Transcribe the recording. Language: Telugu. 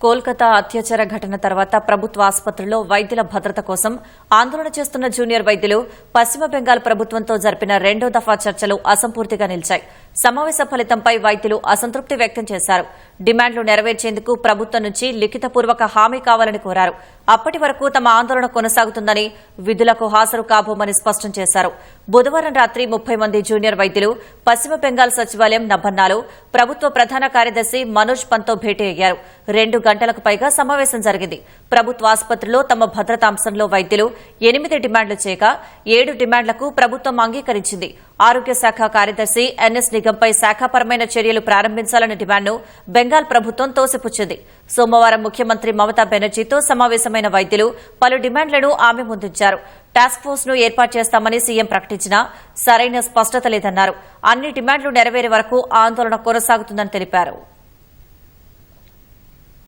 కోల్కతా అత్యాచార ఘటన తర్వాత ప్రభుత్వ ఆసుపత్రుల్లో వైద్యుల భద్రత కోసం ఆందోళన చేస్తున్న జూనియర్ వైద్యులు పశ్చిమ బెంగాల్ ప్రభుత్వంతో జరిపిన రెండో దఫా చర్చలు అసంపూర్తిగా నిలిచాయి. సమావేశ ఫలితంపై వైద్యులు అసంతృప్తి వ్యక్తం చేశారు. డిమాండ్లు నెరవేర్చేందుకు ప్రభుత్వం నుంచి లిఖితపూర్వక హామీ కావాలని కోరారు. అప్పటి వరకు తమ ఆందోళన కొనసాగుతుందని విధులకు హాజరు కాబోమని స్పష్టం చేశారు. బుధవారం రాత్రి ముప్పై మంది జూనియర్ వైద్యులు పశ్చిమ బెంగాల్ సచివాలయం నభన్నాలో ప్రభుత్వ ప్రధాన కార్యదర్శి మనోజ్ పంత్తో భేటీ అయ్యారు. రెండు గంటలకు పైగా సమావేశం జరిగింది. ప్రభుత్వ ఆసుపత్రిలో తమ భద్రతాంశంలో వైద్యులు ఎనిమిది డిమాండ్లు చేయగా ఏడు డిమాండ్లకు ప్రభుత్వం అంగీకరించింది. ఆరోగ్య శాఖ కార్యదర్శి ఎన్ఎస్ నిగంపై శాఖాపరమైన చర్యలు ప్రారంభించాలనే డిమాండ్ను బెంగాల్ ప్రభుత్వం తోసిపుచ్చింది. సోమవారం ముఖ్యమంత్రి మమతా బెనర్జీతో సమావేశమైన వైద్యులు పలు డిమాండ్లను ఆమె ముందుంచారు. టాస్క్ ఫోర్స్ను ఏర్పాటు చేస్తామని సీఎం ప్రకటించినా సరైన స్పష్టత లేదన్నారు. అన్ని డిమాండ్లు నెరవేరే వరకు ఆందోళన కొనసాగుతుందని తెలిపారు.